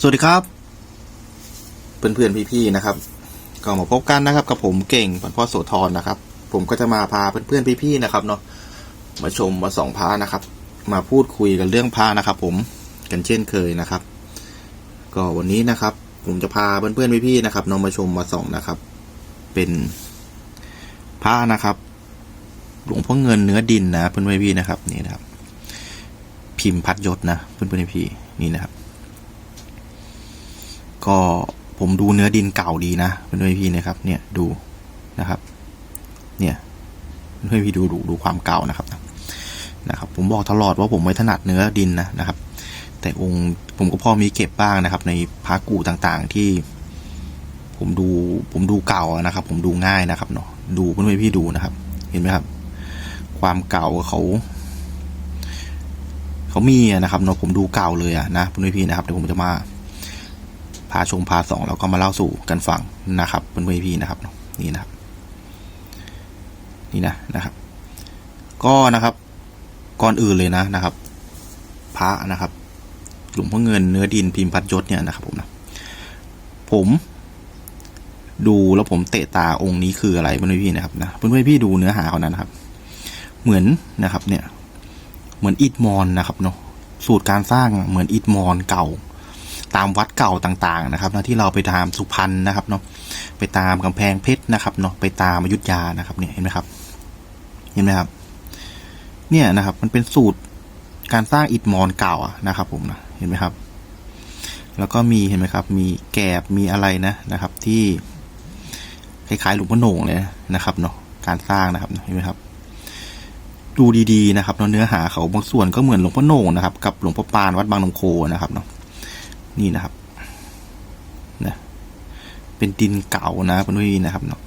สวัสดีครับ เพื่อนๆพี่ๆนะครับ ก็มาพบกันนะครับกับผมเก่งปันพ่อโสธรนะครับ ผมก็จะมาพาเพื่อนๆพี่ๆนะครับเนาะมาชมมาส่องพระนะครับ มาพูดคุยกันเรื่องพระนะครับ ผมกันเช่นเคยนะครับ ก็วันนี้นะครับ ผมจะพาเพื่อนๆพี่ๆนะครับเนาะมาชมมาส่องนะครับ เป็นพระนะครับ หลวงพ่อเงินเนื้อดินนะเพื่อนๆพี่ๆนะครับ นี่นะครับ พิมพ์พัดยศนะเพื่อนๆพี่ๆนี่นะครับ ก็ผมดูเนื้อดินเก่าดีนะเพื่อนพี่นะครับ เนี่ยดูนะครับ เนี่ยเพื่อนพี่ดูดูดูความเก่านะครับนะครับ ผมบอกตลอดว่าผมไม่ถนัดเนื้อดินนะนะครับ แต่องค์ผมก็พอมีเก็บบ้างนะครับ ในพระกูต่างๆที่ ผมดูผมดูเก่านะครับ ผมดูง่ายนะครับเนาะดูเพื่อนพี่ดูนะครับ เห็นไหมครับ ความเก่าเขาเขามีนะครับเนาะผมดูเก่าเลยอะนะเพื่อนพี่นะครับเดี๋ยวผมจะมา พาชมพาสองแล้วก็มาเล่าสู่กันฟังนะครับเพื่อนๆพี่นะครับนี่นะครับ นี่นะนะครับ ก็นะครับ ก่อนอื่นเลยนะนะครับ พระนะครับหลวงพ่อเงินเนื้อดินพิมพ์พัดยศเนี่ยนะครับ ผมนะผมดูแล้วผมเตะตาองค์นี้คืออะไรเพื่อนๆพี่นะครับนะเพื่อนๆพี่ดูเนื้อหาเขานั้นนะครับ เหมือนนะครับ เนี่ย เหมือนอิฐมอนนะครับเนาะสูตรการสร้างเหมือนอิฐมอนเก่า ตามวัดเก่าต่างๆนะครับนะที่เราไปตามสุพรรณนะครับเนาะไปตามกำแพงเพชรนะครับเนาะไปตามอยุธยานะครับเนี่ยเห็นไหมครับ เห็นไหมครับ เนี่ยนะครับ มันเป็นสูตรการสร้างอิฐมอนเก่าอะนะครับผมนะเห็นไหมครับ แล้วก็มีเห็นไหมครับ มีแกบมีอะไรนะนะครับ ที่คล้ายๆหลวงพ่อโหน่งเลยนะครับเนาะการสร้างนะครับเห็นไหมครับ ดูดีๆนะครับเนาะเนื้อหาเขาบางส่วนก็เหมือนหลวงพ่อโหน่งนะครับ กับหลวงพ่อปานวัดบางนงโคนะครับเนาะ นี่นะครับนะเป็นดินเก่านะเพื่อนพี่นะครับเนาะ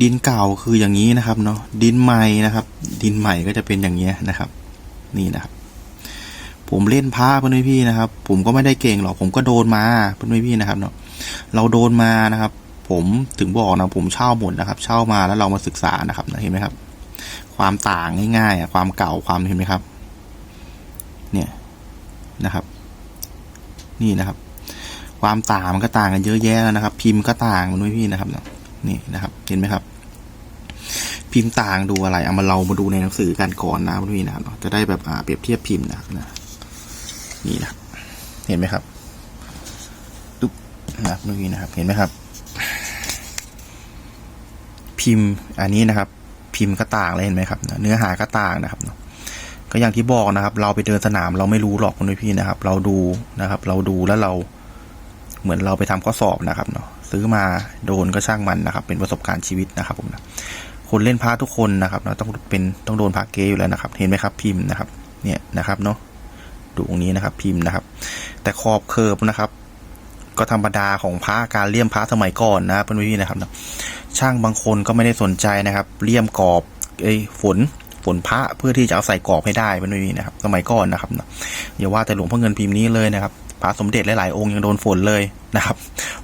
ดินเก่าคืออย่างนี้นะครับเนาะดินใหม่นะครับ ดินใหม่ก็จะเป็นอย่างเงี้ยนะครับ นี่นะครับ ผมเล่นพระเพื่อนพี่นะครับ ผมก็ไม่ได้เก่งหรอกผมก็โดนมาเพื่อนพี่นะครับเนาะเราโดนมานะครับ ผมถึงบอกนะผมเช่าหมดนะครับ เช่ามาแล้วเรามาศึกษานะครับเห็นไหมครับ ความต่างง่ายๆความเก่าความเห็นไหมครับ เนี่ยนะครับ นี่นะครับ ความต่างมันก็ต่างกันเยอะแยะแล้วนะครับ พิมพ์ก็ต่างมันด้วยพี่นะครับนี่นะครับ เห็นไหมครับ พิมพ์ต่างดูอะไรเอามาเรามาดูในหนังสือกันก่อนนะพี่นะครับจะได้แบบอ่าเปรียบเทียบพิมพ์นะครับนะนี่นะเห็นไหมครับตุ๊บนะครับพี่นะครับ เห็นไหมครับ พิมพ์อันนี้นะครับ พิมพ์ก็ต่างเลยเห็นไหมครับ เนื้อหาก็ต่างนะครับเนาะ ก็อย่างที่บอกนะครับ เราไปเดินสนามเราไม่รู้หรอกคุณพี่นะครับ เราดูนะครับ เราดูแล้วเราเหมือนเราไปทำข้อสอบนะครับเนาะซื้อมาโดนก็ช่างมันนะครับ เป็นประสบการณ์ชีวิตนะครับผมนะคนเล่นพาทุกคนนะครับเราต้องเป็นต้องโดนพาเกอยู่แล้วนะครับ เห็นไหมครับพิมพ์นะครับ เนี่ยนะครับเนาะดูตรงนี้นะครับ พิมพ์นะครับ แต่ขอบเคิร์ฟนะครับ ก็ธรรมดาของพระการเลี่ยมพระสมัยก่อนนะเพื่อนพี่นะครับช่างบางคนก็ไม่ได้สนใจนะครับ เลี่ยมกรอบไอ้ฝน ฝนพระเพื่อที่จะเอาใส่กรอบให้ได้มันไม่มีนะครับ สมัยก่อนนะครับอย่าว่าแต่หลวงพ่อเงินพิมพ์นี้เลยนะครับพระสมเด็จหลายๆองค์ยังโดนฝนเลยนะครับ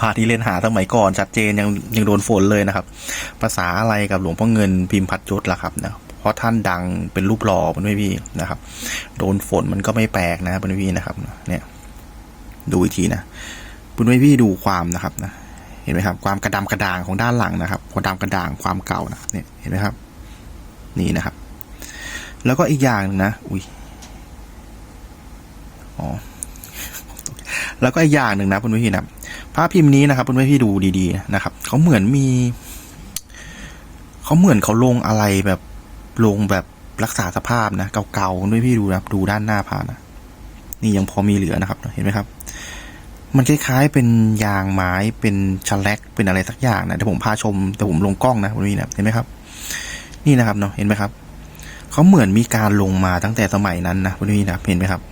พระที่เล่นหาสมัยก่อนชัดเจนยังยังโดนฝนเลยนะครับ ภาษาอะไรกับหลวงพ่อเงินพิมพ์พัดยศล่ะครับนะเพราะท่านดังเป็นรูปหล่อมันไม่พี่นะครับ โดนฝนมันก็ไม่แปลกนะมันไม่พี่นะครับ เนี่ย ดูอีกทีนะคุณไม่พี่ดูความนะครับนะเห็นไหมครับ ความกระดำกระด่างของด้านหลังนะครับความดำกระด่างความเก่านะเนี่ยเห็นไหมครับ นี่นะครับ แล้วก็อีกอย่างหนึงนะ อุ้ยอ๋อแล้วก็อีกอย่างหนึ่งนะเพื่อนพี่นะภาพพิมพ์นี้นะครับเพื่อนพี่ดูดีๆนะครับเขาเหมือนมีเขาเหมือนเขาลงอะไรแบบลงแบบรักษาสภาพนะเก่าๆเพื่อนพี่ดูนะดูด้านหน้าพานะนี่ยังพอมีเหลือนะครับเห็นไหมครับ มันคล้ายๆเป็นยางไม้เป็นชแลกเป็นอะไรสักอย่างนะเดี๋ยวผมพาชมแต่ผมลงกล้องนะเพื่นพี่นะเห็นไหมครับ นี่นะครับเนาะเห็นไหมครับ เขาเหมือนมีการลงมาตั้งแต่สมัยนั้นนะพี่นะเห็นไหมครับ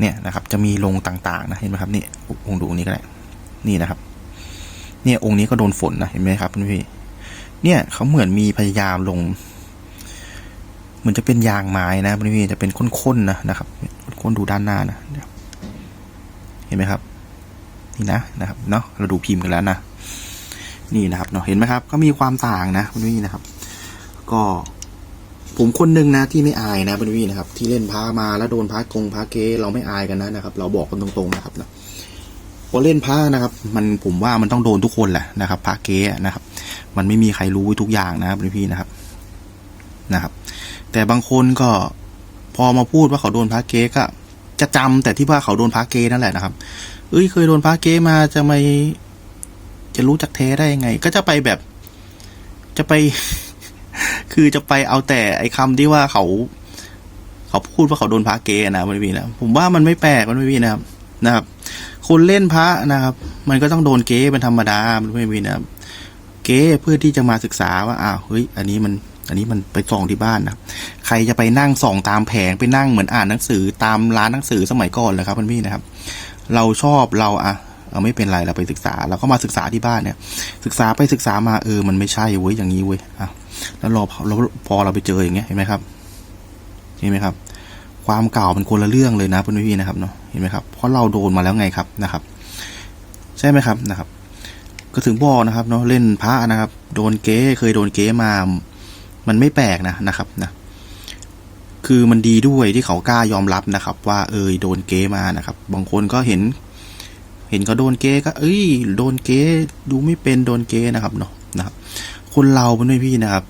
เนี่ยนะครับ จะมีลงต่างๆนะเห็นไหมครับนี่องค์ดูนี้ก็ได้นี่นะครับ เนี่ยองค์นี้ก็โดนฝนนะเห็นไหมครับพี่เนี่ยเขาเหมือนมีพยายามลงเหมือนจะเป็นยางไม้นะพี่จะเป็นข้นๆนะนะครับข้นดูด้านหน้านะเห็นไหมครับ นี่นะนะครับเนาะเราดูพิมพ์กันแล้วนะนี่นะครับเนาะเห็นไหมครับ ก็มีความต่างนะพี่นะครับ ก็ ผมคนหนึ่งนะที่ไม่อายนะเพื่อนพี่นะครับ ที่เล่นพามาแล้วโดนพากงพาเกเราไม่อายกันนะนะครับ เราบอกกันตรงๆนะครับนะพอเล่นพระนะครับ มันผมว่ามันต้องโดนทุกคนแหละนะครับพระเกนะครับ มันไม่มีใครรู้ทุกอย่างนะพี่นะครับนะครับ แต่บางคนก็พอมาพูดว่าเขาโดนพระเกก็จะจำแต่ที่ว่าเขาโดนพระเกนั่นแหละนะครับ เอ้ยเคยโดนพระเกมาจะไม่จะรู้จักแท้ได้ยังไง ก็จะไปแบบ จะไป คือจะไปเอาแต่ไอ้คำที่ว่าเขาเขาพูดว่าเขาโดนพระเกนะมันไม่มีนะผมว่ามันไม่แปลกมันไม่มีนะครับนะครับ คนเล่นพระนะครับ มันก็ต้องโดนเกเป็นธรรมดามันไม่มีนะครับ เกเพื่อที่จะมาศึกษาว่าอ้าวเฮ้ยอันนี้มันอันนี้มันไปส่องที่บ้านนะใครจะไปนั่งส่องตามแผงไปนั่งเหมือนอ่านหนังสือตามร้านหนังสือสมัยก่อนเลยครับพี่นะครับ เราชอบเราอะ เอาไม่เป็นไรเราไปศึกษาเราก็มาศึกษาที่บ้านเนี่ย ศึกษาไปศึกษามาเออมันไม่ใช่เว้ยอย่างนี้เว้ยอะแล้วรอเราพอเราไปเจออย่างเงี้ยเห็นไหมครับเห็นไหมครับ ความเก่าเป็นคนละเรื่องเลยนะเพื่อนพี่นะครับเนาะเห็นไหมครับเพราะเราโดนมาแล้วไงครับนะครับ ใช่ไหมครับนะครับ ก็ถึงบอกนะครับเนาะเล่นพระนะครับ โดนเก๊เคยโดนเก๊มา มันไม่แปลกนะนะครับนะคือมันดีด้วยที่เขากล้ายอมรับนะครับ ว่าเออโดนเก๊มานะครับ บางคนก็เห็น เห็นเขาโดนเก๊ก็ เอ้ย โดนเก๊ดูไม่เป็นโดนเก๊นะครับเนาะนะครับคนเราเป็นพี่นะครับ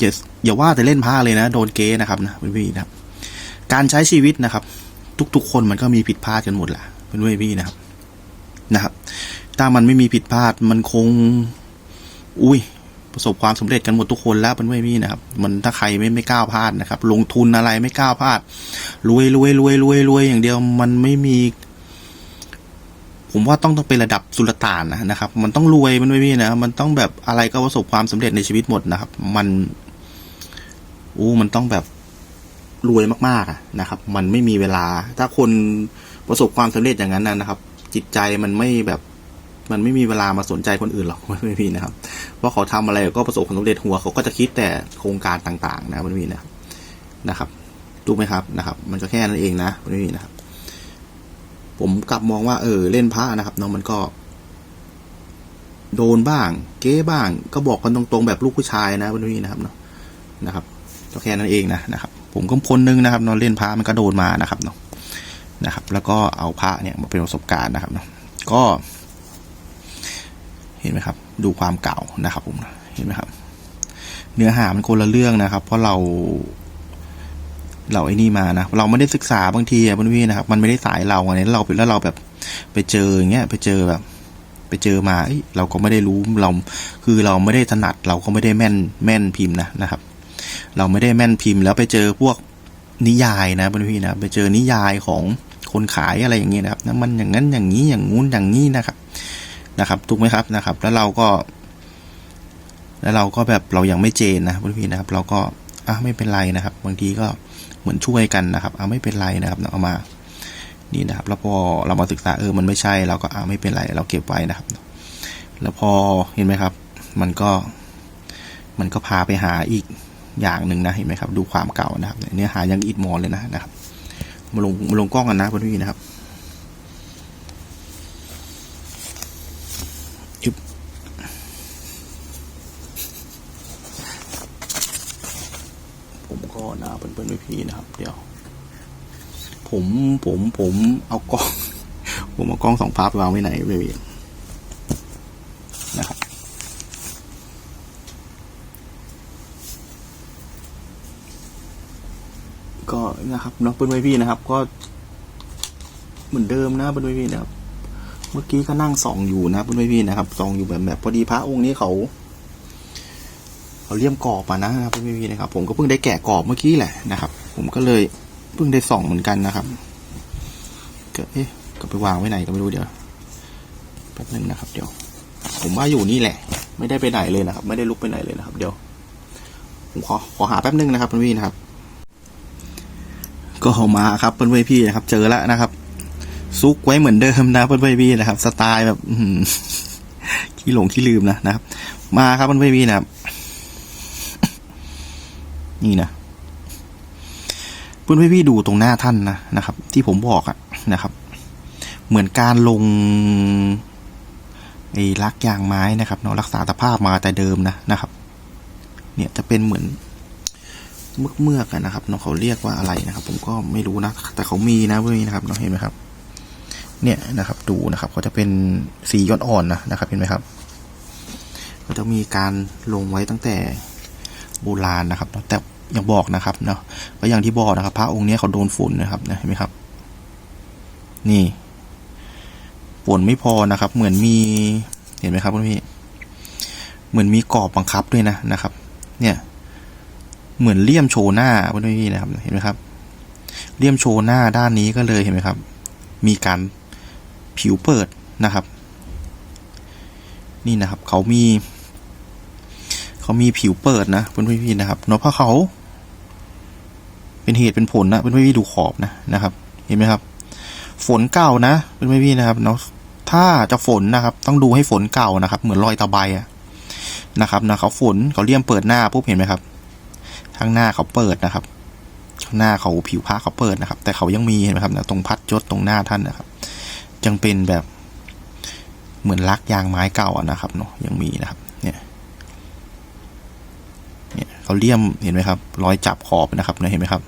อย่าอย่าว่าแต่เล่นผ้าเลยนะ โดนเก๊นะครับนะเป็นพี่นะครับ การใช้ชีวิตนะครับ ทุกๆคนมันก็มีผิดพลาดกันหมดแหละเป็นพี่นะครับนะครับ ถ้ามันไม่มีผิดพลาดมันคง อุ้ยประสบความสำเร็จกันหมดทุกคนแล้วเป็นไม่พี่นะครับ มันถ้าใครไม่ไม่กล้าพลาดนะครับ ลงทุนอะไรไม่กล้าพลาดรวยรวยรวยรวยรวยอย่างเดียว มันไม่มี ผมว่าต้องต้องเป็นระดับสุลต่านนะนะครับ มันต้องรวยมันไม่มีนะ มันต้องแบบอะไรก็ประสบความสำเร็จในชีวิตหมดนะครับ มันอู้มันต้องแบบรวยมากๆนะครับ มันไม่มีเวลา ถ้าคนประสบความสำเร็จอย่างนั้นนะครับ จิตใจมันไม่แบบมันไม่มีเวลามาสนใจคนอื่นหรอกมันไม่มีนะครับ เพราะเขาทำอะไรก็ประสบความสำเร็จหัวเขาก็จะคิดแต่โครงการต่างๆ นะมันไม่มีนะครับนะครับถูกไหมครับนะครับ มันก็แค่นั้นเองนะมันไม่มีนะครับ ผมกลับมองว่าเออเล่นพระนะครับเนาะมันก็ โดนบ้าง เก๊บ้าง ก็บอกกันตรงๆแบบลูกผู้ชายนะวันนี้นะครับเนาะนะครับก็แค่นั้นเองนะนะครับ ผมก็คนนึงนะครับเนอนเล่นพระมันก็โดนมานะครับเนาะนะครับ แล้วก็เอาพระเนี่ยมาเป็นประสบการณ์นะครับเนาะก็ เห็นไหมครับ ดูความเก่านะครับ ผมเห็นไหมครับ เนื้อหามันคนละเรื่องนะครับ เพราะเรา เราไอ้นี่มานะเราไม่ได้ศึกษาบางทีอะพี่นะครับ มันไม่ได้สายเราไงแล้วเราแล้วเราแบบไปเจออย่างเงี้ยไปเจอแบบ ไปเจอมาเอ้ยเราก็ไม่ได้รู้เรา คือเราไม่ได้ถนัดเราก็ไม่ได้แม่นแม่นพิมพ์นะนะครับ เราไม่ได้แม่นพิมพ์ แล้วไปเจอพวกนิยายนะพี่นะไปเจอนิยายของคนขายอะไรอย่างเงี้ยนะครับนะมันอย่างนั้นอย่างนี้อย่างงู้นอย่างนี้นะครับ นะครับถูกไหมครับนะครับ แล้วเราก็ แล้วเราก็แบบเรายังไม่เจนนะพี่นะครับ เราก็อะไม่เป็นไรนะครับ บางทีก็ เหมือนช่วยกันนะครับเอาไม่เป็นไรนะครับเอามานี่นะครับ แล้วพอเรามาศึกษาเออมันไม่ใช่เราก็เอาไม่เป็นไร เราเก็บไว้นะครับ แล้วพอเห็นไหมครับ มันก็ มันก็พาไปหาอีกอย่างหนึ่งนะเห็นไหมครับ ดูความเก่านะครับเนื้อหายังอิดมอนเลยนะนะครับมาลงมาลงกล้องกันนะพี่นะครับยึบผมก็ นะเพื่อนๆพี่นะครับ เดี๋ยว ผมผมผมเอากล้อง ผมเอากล้องสองภาพไปวางไว้ไหนเบบีนะครับก็นะครับเนาะเป็นไวพี่นะครับ ก็เหมือนเดิมนะเป็นไวพี่นะครับ เมื่อกี้ก็นั่งส่องอยู่นะเป็นไวพี่นะครับส่องอยู่แบบแบบพอดีพระองค์นี้เขา เขาเลี่ยมกรอบมานะครับเป็นไวพี่นะครับ ผมก็เพิ่งได้แกะกรอบเมื่อกี้แหละนะครับ ผมก็เลยเพิ่งได้ส่องเหมือนกันนะครับก็เอ๊ะก็ไปวางไว้ไหนก็ไม่รู้เดี๋ยวแป๊บนึงนะครับ เดี๋ยว ผมว่าอยู่นี่แหละ ไม่ได้ไปไหนเลยนะครับ ไม่ได้ลุกไปไหนเลยนะครับ เดี๋ยว ผมขอขอหาแป๊บนึงนะครับเพื่อนพี่นะครับ ก็มาครับเพื่อนพี่นะครับ เจอแล้วนะครับ ซุกไว้เหมือนเดิมนะเพื่อนพี่พีนะครับ สไตล์แบบขี้หลงขี้ลืมนะนะครับ มาครับเพื่อนเพื่อนพี่นะครับ นี่นะเพื่อนพื่อนพี่ดูตรงหน้าท่านนะนะครับ ที่ผมบอกอะนะครับ เหมือนการลงไอ้ลักยางไม้นะครับเนาะรักษาสภาพมาแต่เดิมนะนะครับ เนี่ยจะเป็นเหมือนเมือกเมือกนะครับเนาะเขาเรียกว่าอะไรนะครับ ผมก็ไม่รู้นะ แต่เขามีนะเว้ยนะครับเนาะเห็นไหมครับ เนี่ยนะครับ ดูนะครับเขาจะเป็นสีย้อนอ่อนนะนะครับ เห็นไหมครับก็จะมีการลงไว้ตั้งแต่โบราณนะครับแต่ อยังบอกนะครับเนาะก็อย่างที่บอกนะครับพระองค์เนี้ยเขาโดนฝนนะครับนะเห็นไหมครับ นี่ฝนไม่พอนะครับ เหมือนมีเห็นไหมครับคุณพี่เหมือนมีกรอบบังคับด้วยนะนะครับ เนี่ย เหมือนเลี่ยมโชว์หน้าคุณพี่นะครับเห็นไหมครับเลี่ยมโชว์หน้าด้านนี้ก็เลยเห็นไหมครับ มีการผิวเปิดนะครับ นี่นะครับ เขามี เขามีผิวเปิดนะเพื่อนพี่ๆนะครับเนาะเพราะเขา เป็นเหตุเป็นผลนะเพื่อนพี่ดูขอบนะนะครับ เห็นไหมครับ ฝนเก่านะเพื่อนพี่นะครับเนาะถ้าจะฝนนะครับ ต้องดูให้ฝนเก่านะครับ เหมือนรอยตะไบอะนะครับนะเขาฝนเขาเลี่ยมเปิดหน้าปุ๊บเห็นไหมครับข้างหน้าเขาเปิดนะครับข้างหน้าเขาผิวผ้าเขาเปิดนะครับ แต่เขายังมีเห็นไหมครับนะตรงพัดยศตรงหน้าท่านนะครับยังเป็นแบบเหมือนลักยางไม้เก่าอะนะครับเนาะยังมีนะครับ เนี่ยเนี่ยเขาเลี่ยมเห็นไหมครับ รอยจับขอบนะครับเนี่ยเห็นไหมครับ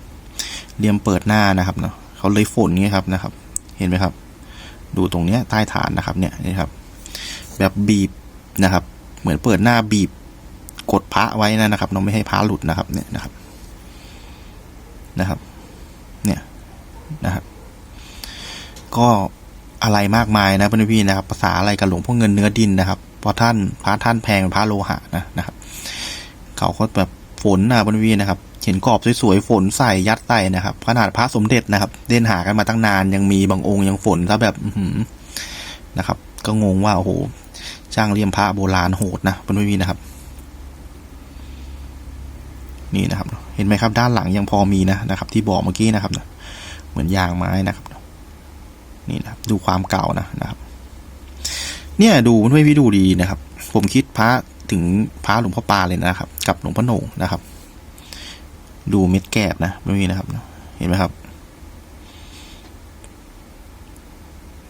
เลี่ยมเปิดหน้านะครับเนาะเขาเลยฝนเงี้ยครับนะครับ เห็นไหมครับ ดูตรงเนี้ยใต้ฐานนะครับเนี่ยนี่ครับ แบบบีบนะครับ เหมือนเปิดหน้าบีบกดพระไว้นะนะครับเราไม่ให้พระหลุดนะครับ เนี่ยนะครับนะครับ เนี่ยนะครับ ก็อะไรมากมายนะเพื่อนพี่นะครับภาษาอะไรกับหลวงพ่อเงินเนื้อดินนะครับเพราะท่านพระท่านแพงเป็นพระโลหะนะนะครับ เขาก็แบบฝนนะเพื่อนพี่นะครับ เห็นกรอบสวยๆฝนใส่ยัดใส่นะครับขนาดพระสมเด็จนะครับเล่นหากันมาตั้งนานยังมีบางองค์ยังฝนซะแบบนะครับ ก็งงว่าโอ้โหจ้างเลี่ยมพระโบราณโหดนะเพื่อนพี่นะครับ นี่นะครับ เห็นไหมครับ ด้านหลังยังพอมีนะนะครับ ที่บอกเมื่อกี้นะครับนะเหมือนยางไม้นะครับ นี่นะครับ ดูความเก่านะนะครับ เนี่ยดูเพื่อนพี่ดูดีนะครับ ผมคิดพระถึงพระหลวงพ่อปาเลยนะครับ กับหลวงพ่อโหน่งนะครับ ดูเม็ดแกบนะไม่มีนะครับเห็นไหมครับ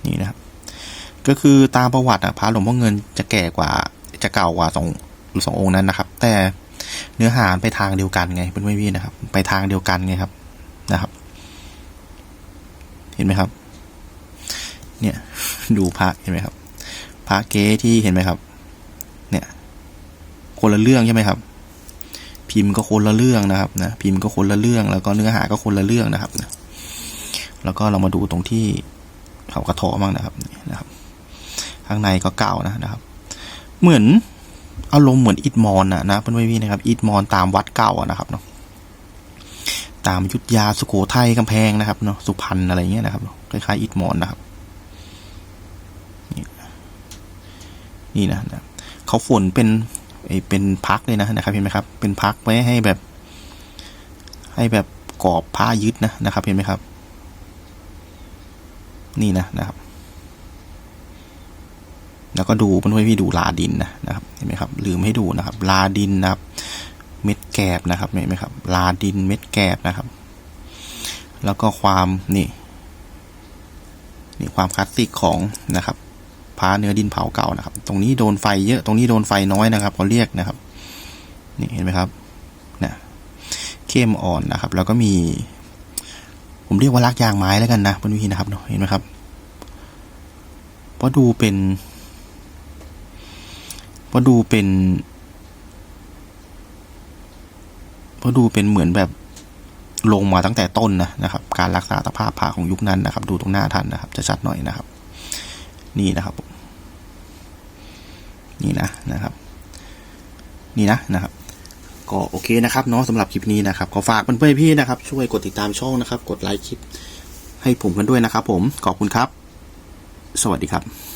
นี่นะครับ ก็คือตามประวัติอะพระหลวงพ่อเงินจะแก่กว่าจะเก่ากว่าสองสององค์นั้นนะครับ แต่เนื้อหาไปทางเดียวกันไงเพื่อนพี่นะครับ ไปทางเดียวกันไงครับนะครับ เห็นไหมครับ เนี่ยดูพระเห็นไหมครับพระเก๊ที่เห็นไหมครับ เนี่ย คนละเรื่องใช่ไหมครับ พิมพ์ก็คนละเรื่องนะครับนะพิมพ์ก็คนละเรื่อง แล้วก็เนื้อหาก็คนละเรื่องนะครับนะแล้วก็เรามาดูตรงที่เขากระเทาะบ้างนะครับนะครับ ข้างในก็เก่านะนะครับ เหมือนอารมณ์เหมือนอิฐมอนนะนะเพื่อนพี่นะครับอิฐมอนตามวัดเก่านะครับเนาะตามยุทธยาสุโขทัยกำแพงนะครับเนาะสุพรรณอะไรเงี้ยนะครับคล้ายๆอิฐมอนนะครับนี่นะนะเขาฝนเป็น ไอเป็นพักเลยนะนะครับเห็นไหมครับ เป็นพักไว้ให้แบบ ให้แบบกรอบผ้ายึดนะนะครับ เห็นไหมครับ นี่นะนะครับ แล้วก็ดูเพื่อนพี่ดูลาดินนะนะครับ เห็นไหมครับ ลืมให้ดูนะครับ ลาดินนะครับ เม็ดแกบนะครับเห็นไหมครับ ลาดินเม็ดแกบนะครับ แล้วก็ความนี่นี่ความคลาสสิกของนะครับ พาเนื้อดินเผาเก่านะครับ ตรงนี้โดนไฟเยอะ ตรงนี้โดนไฟน้อยนะครับเขาเรียกนะครับ นี่เห็นไหมครับนะเข้มอ่อนนะครับ แล้วก็มี ผมเรียกว่าลักยางไม้แล้วกันนะเพื่อนพี่นะครับเนาะเห็นไหมครับ เพราะดูเป็น เพราะดูเป็น เพราะดูเป็นเหมือนแบบลงมาตั้งแต่ต้นนะนะครับ การรักษาสภาพผ่าของยุคนั้นนะครับ ดูตรงหน้าท่านนะครับ จะชัดหน่อยนะครับ นี่นะครับ นี่นะนะครับ นี่นะนะครับ ก็โอเคนะครับเนาะสำหรับคลิปนี้นะครับขอฝากเพื่อนๆพี่นะครับ ช่วยกดติดตามช่องนะครับ กดไลค์คลิปให้ผมกันด้วยนะครับ ผมขอบคุณครับ สวัสดีครับ